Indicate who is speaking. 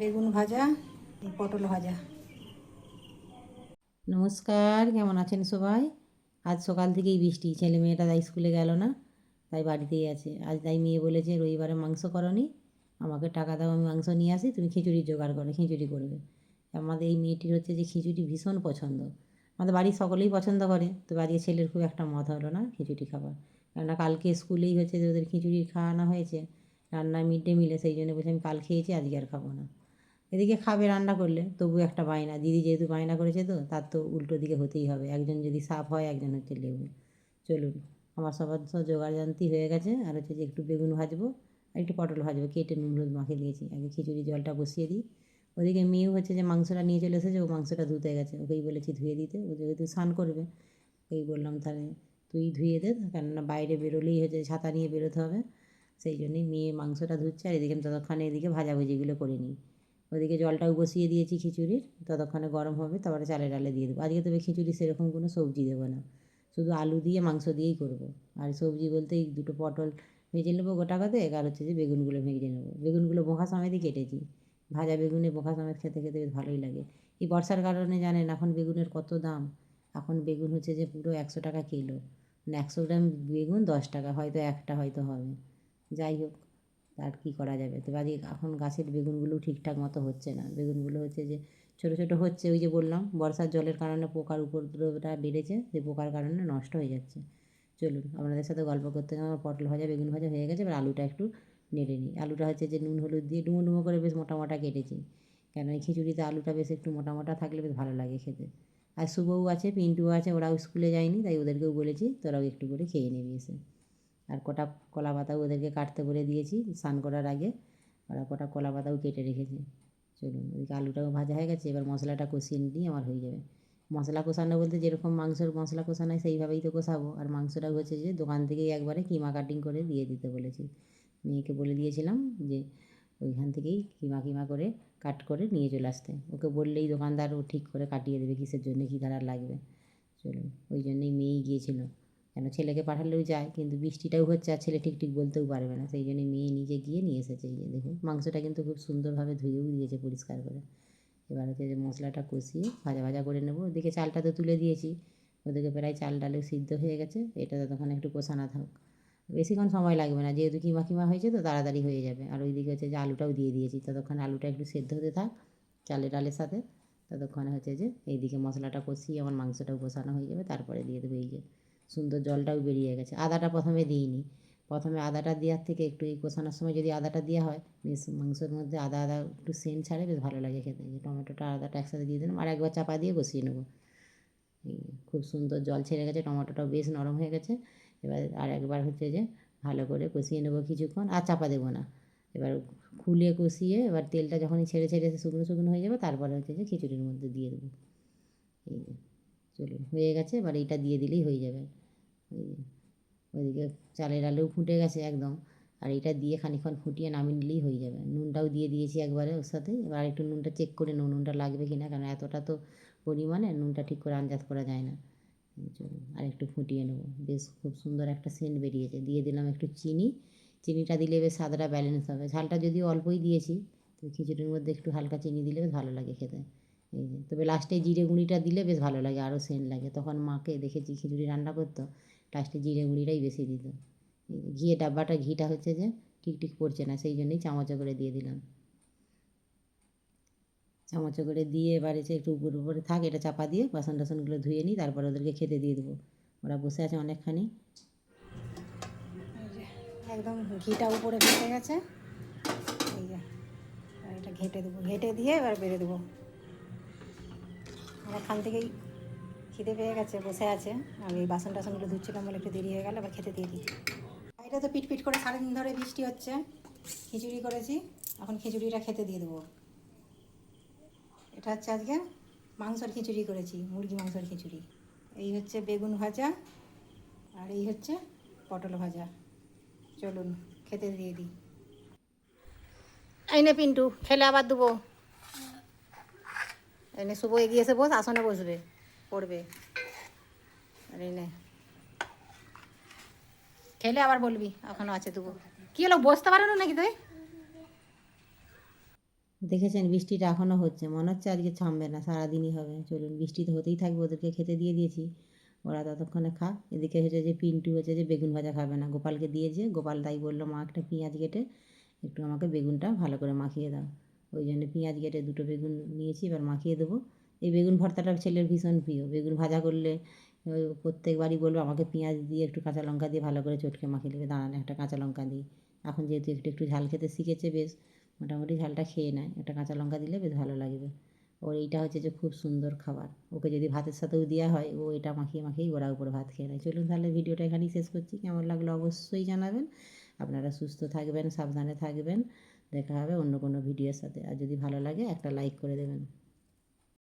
Speaker 1: বেগুন ভাজা, পটল ভাজা।
Speaker 2: নমস্কার, কেমন আছেন সবাই? আজ সকাল থেকেই বৃষ্টি, ছেলে মেয়েটা তাই স্কুলে গেল না, তাই বাড়িতেই আছে। আজ তাই মেয়ে বলেছে, রবিবারে মাংস করনি, আমাকে টাকা দাও, আমি মাংস নিয়ে আসি, তুমি খিচুড়ি জোগাড় করো, খিচুড়ি করবে। আমাদের এই মেয়েটির হচ্ছে যে খিচুড়ি ভীষণ পছন্দ। আমাদের বাড়ির সকলেই পছন্দ করে, তো বাড়ির ছেলের খুব একটা মত হলো না খিচুড়ি খাবার। কেননা কালকে স্কুলেই হচ্ছে যে ওদের খিচুড়ি খাওয়ানো হয়েছে, রান্না মিড ডে মিলে, সেই জন্য বলছে আমি কাল খেয়েছি, আজকে আর খাব না। এদিকে খাবে রান্না করলে তবু একটা বায়না। দিদি যেহেতু বায়না করেছে তো, তার তো উল্টো দিকে হতেই হবে। একজন যদি সাপ হয়, একজন হচ্ছে লেবু। চলুন, আমার সবার সব জানতি হয়ে গেছে। আর হচ্ছে যে একটু বেগুন ভাজবো, আর একটু পটল ভাজবো। কেটে নুন হলুদ মাখিয়ে দিয়েছি। আগে খিচুড়ি জলটা বসিয়ে দিই। ওদিকে মেয়েও হচ্ছে যে মাংসটা নিয়ে চলে এসেছে, ও মাংসটা ধুতে গেছে। ওকেই বলেছি ধুয়ে দিতে। ও যেহেতু স্নান করবে ওই বললাম তাহলে তুই ধুয়ে দে। কেননা বাইরে বেরোলেই হচ্ছে ছাতা নিয়ে বেরোতে হবে। সেই জন্যই মেয়ে মাংসটা ধুচ্ছে। আর এদিকে আমি ততক্ষণে এদিকে ভাজাভুজিগুলো করে নিই। ওদিকে জলটাও বসিয়ে দিয়েছি খিচুড়ির, ততক্ষণে গরম হবে, তারপরে চালে ডালে দিয়ে দেবো। আজকে তবে খিচুড়ি সেরকম কোনো সবজি দেবো না, শুধু আলু দিয়ে মাংস দিয়েই করব। আর সবজি বলতে এই দুটো পটল ভেজে নেব গোটা কথা আর হচ্ছে যে বেগুনগুলো ভেজে নেব। বেগুনগুলো বোঁখা সমেতই কেটেছি, ভাজা বেগুনে বোঁখা সমেত খেতে খেতে বেশ ভালোই লাগে। এই বর্ষার কারণে জানেন, এখন বেগুনের কত দাম? এখন বেগুন হচ্ছে যে পুরো একশো টাকা কিলো মানে একশো গ্রাম বেগুন দশ টাকা, হয়তো একটা হয়তো হবে। যাই হোক আর কী করা যাবে? তো বাড়ি এখন গাছের বেগুনগুলো ঠিকঠাক মতো হচ্ছে না। বেগুনগুলো হচ্ছে যে, ছোটো ছোটো হচ্ছে ওই যে বললাম, বর্ষার জলের কারণে পোকার উপদ্রবটা বেড়েছে, যে পোকার কারণে নষ্ট হয়ে যাচ্ছে। চলুন, আপনাদের সাথে গল্প করতে আমার পটল ভাজা, বেগুন ভাজা হয়ে গেছে, এবার আলুটা একটু নেড়ে নিই। আলুটা হচ্ছে যে নুন, হলুদ দিয়ে ডুমো ডুমো করে বেশ মোটা মোটা কেটেছি। কেন এই খিচুড়িতে আলুটা বেশ একটু মোটা মোটা থাকলে বেশ ভালো লাগে খেতে। আর শুভও আছে, পিন্টুও আছে, ওরাও স্কুলে যায়নি, তাই ওদেরকেও বলেছি, তোরাও একটু করে খেয়ে নিবি এসে। আর কটা কলা পাতাও ওদেরকে কাটতে বলে দিয়েছি, স্নান করার আগে। ওরা কটা কলা পাতাও কেটে রেখেছে। চলুন, ওদিকে আলুটাও ভাজা হয়ে গেছে, এবার মশলাটা কষিয়ে নিলেই আমার হয়ে যাবে। মশলা কষানো বলতে যেরকম মাংসের মশলা কষানো হয় সেইভাবেই তো কষাবো। আর মাংসটা হচ্ছে যে দোকান থেকেই একবারে কিমা কাটিং করে দিয়ে দিতে বলেছি। মেয়েকে বলে দিয়েছিলাম যে ওইখান থেকেই কিমা কিমা করে কাট করে নিয়ে চলে আসতে। ওকে বললেই দোকানদার ও ঠিক করে কাটিয়ে দেবে কিসের জন্য, কী ধারার লাগবে। চলুন, ওই জন্যই মেয়েই গিয়েছিল। কেন ছেলেকে পাঠালেও যায়, কিন্তু বৃষ্টিটাও হচ্ছে আর ছেলে ঠিক ঠিক বলতেও পারবে না। সেই জন্য মেয়ে নিজে গিয়ে নিয়ে এসেছে এই যে দেখুন, মাংসটা কিন্তু খুব সুন্দরভাবে ধুয়েও দিয়েছে পরিষ্কার করে। এবার হচ্ছে যে মশলাটা কষিয়ে ভাজা ভাজা করে নেব। ওদিকে চালটা তো তুলে দিয়েছি, ওদিকে প্রায় চাল ডালেও সিদ্ধ হয়ে গেছে, এটা ততক্ষণ একটু কষানো থাক। বেশিক্ষণ সময় লাগবে না, যেহেতু কিমা কিমা হয়েছে তো তাড়াতাড়ি হয়ে যাবে। আর ওইদিকে হচ্ছে যে আলুটাও দিয়ে দিয়েছি, ততক্ষণ আলুটা একটু সেদ্ধ হতে থাক চালের ডালের সাথে, ততক্ষণে হচ্ছে যে এইদিকে মশলাটা কষিয়ে আমার মাংসটাও কষানো হয়ে যাবে, তারপরে দিয়ে দেবো সুন্দর জলটাও বেরিয়ে গেছে। আদাটা প্রথমে দিইনি। প্রথমে আদাটা দেওয়ার থেকে একটু এই কষানোর সময় যদি আদাটা দেওয়া হয়, বেশ মাংসের মধ্যে আদা আদা একটু সেন্ট ছাড়ে বেশ ভালো লাগে খেতে। যে টমেটোটা আদাটা একসাথে দিয়ে দিলাম, আর একবার চাপা দিয়ে বসিয়ে নেব। খুব সুন্দর জল ছেড়ে গেছে, টমেটোটাও বেশ নরম হয়ে গেছে। এবার আর একবার হচ্ছে যে ভালো করে কষিয়ে নেব কিছুক্ষণ, আর চাপা দেবো না। এবার খুলে কষিয়ে এবার তেলটা যখনই ছেড়ে ছেড়ে শুকনো শুকনো হয়ে যাবে, তারপরে হচ্ছে যে খিচুড়ির মধ্যে দিয়ে দেবো। এই চলুন, হয়ে গেছে, এবার এইটা দিয়ে দিলেই হয়ে যাবে। ওইদিকে চালের আলুও ফুটে গেছে একদম, আর এটা দিয়ে খানিক্ষণ ফুটিয়ে নামিয়ে নিলেই হয়ে যাবে। নুনটাও দিয়ে দিয়েছি একবারে ওর সাথে, এবার একটু নুনটা চেক করে নেব, নুনটা লাগবে কি না কারণ এতটা তো পরিমাণে নুনটা ঠিক করে আন্দাজ করা যায় না। চলুন আর একটু ফুটিয়ে নেব। বেশ, খুব সুন্দর একটা সেন্ট বেরিয়েছে। দিয়ে দিলাম একটু চিনি। চিনিটা দিলে বেশ স্বাদটা ব্যালেন্স হবে। ঝালটা যদিও অল্পই দিয়েছি, তো খিচুড়ির মধ্যে একটু হালকা চিনি দিলে ভালো লাগে খেতে। এই যে, তবে লাস্টে জিরে গুঁড়িটা দিলে বেশ ভালো লাগে আরও সেন্ট লাগে। তখন মাকে দেখেছি খিচুড়ি রান্না করতো লাস্টে জিরে গুঁড়িটাই বেশি দিত। ঘিয়ে, ডাব্বাটা, ঘিটা হচ্ছে যে ঠিক পড়ছে না, সেই জন্যই চামচে করে দিয়ে দিলাম। চামচে করে দিয়ে এবার এসে একটু উপর উপরে থাক, এটা চাপা দিয়ে বাসন টাসনগুলো ধুয়ে নিই, তারপর ওদেরকে খেতে দিয়ে দেবো। ওরা বসে আছে অনেকখানি।
Speaker 1: একদম ঘিটা উপরে ভেসে গেছে। এই যে এটা ঘেটে দেবো, ঘেটে দিয়ে এবার বেড়ে দেবো। আমার খান থেকেই খিদে পেয়ে গেছে, বসে আছে। আমি বাসন টাসনগুলো ধুচ্ছিলাম বলে একটু দেরি হয়ে গেল, আবার খেতে দিয়ে দিই বাইরে তো পিট পিট করে সারাদিন ধরে বৃষ্টি হচ্ছে। খিচুড়ি করেছি, এখন খিচুড়িটা খেতে দিয়ে দেবো। এটা হচ্ছে আজকে মাংসর খিচুড়ি করেছি, মুরগি মাংসর খিচুড়ি। এই হচ্ছে বেগুন ভাজা আর এই হচ্ছে পটল ভাজা। চলুন, খেতে দিয়ে দিই। এই নে পিন্টু, খেলে আবার দেবো। এনে শুভ এগিয়ে এসে বস আসনে বসবে পড়বে। আর এনে খেলে আবার বলবি, এখনও আছে দেবো। কি হলো, বসতে পারো না নাকি তুই?
Speaker 2: দেখেছেন, বৃষ্টিটা এখনও হচ্ছে। মনে হচ্ছে আজকে থামবে না, সারাদিনই হবে। চলুন, বৃষ্টি তো হতেই থাকবে, ওদেরকে খেতে দিয়ে দিয়েছি। ওরা ততক্ষণে খাক। এদিকে হচ্ছে যে পিন্টু হচ্ছে যে বেগুন ভাজা খাবে না। গোপালকে দিয়েছে, গোপাল তাই বলল, মা, একটা পেঁয়াজ কেটে একটু আমাকে বেগুনটা ভালো করে মাখিয়ে দাও। ওই জন্য পেঁয়াজ কেটে দুটো বেগুন নিয়েছি, এবার মাখিয়ে দেবো। এই বেগুন ভর্তাটা ছেলের ভীষণ প্রিয়। বেগুন ভাজা করলে প্রত্যেকবারই বলব আমাকে পেঁয়াজ দিয়ে একটু কাঁচা লঙ্কা দিয়ে ভালো করে চটকে মাখিয়ে দেবে দাঁড়ানে একটা কাঁচা লঙ্কা দিই। এখন যেহেতু একটু একটু ঝাল খেতে শিখেছে বেশ, মোটামুটি ঝালটা খেয়ে নেয়। একটা কাঁচা লঙ্কা দিলে বেশ ভালো লাগবে। ওর এইটা হচ্ছে যে খুব সুন্দর খাবার। ওকে যদি ভাতের সাথেও দেওয়া হয়, ও এটা মাখিয়ে মাখিয়েই ওরা উপরে ভাত খেয়ে নেয়। চলুন তাহলে ভিডিওটা এখানেই শেষ করছি। কেমন লাগল অবশ্যই জানাবেন। আপনারা সুস্থ থাকবেন, সাবধানে থাকবেন। দেখা হবে অন্য কোনো ভিডিওর সাথে। আর যদি ভালো লাগে একটা লাইক করে দেবেন।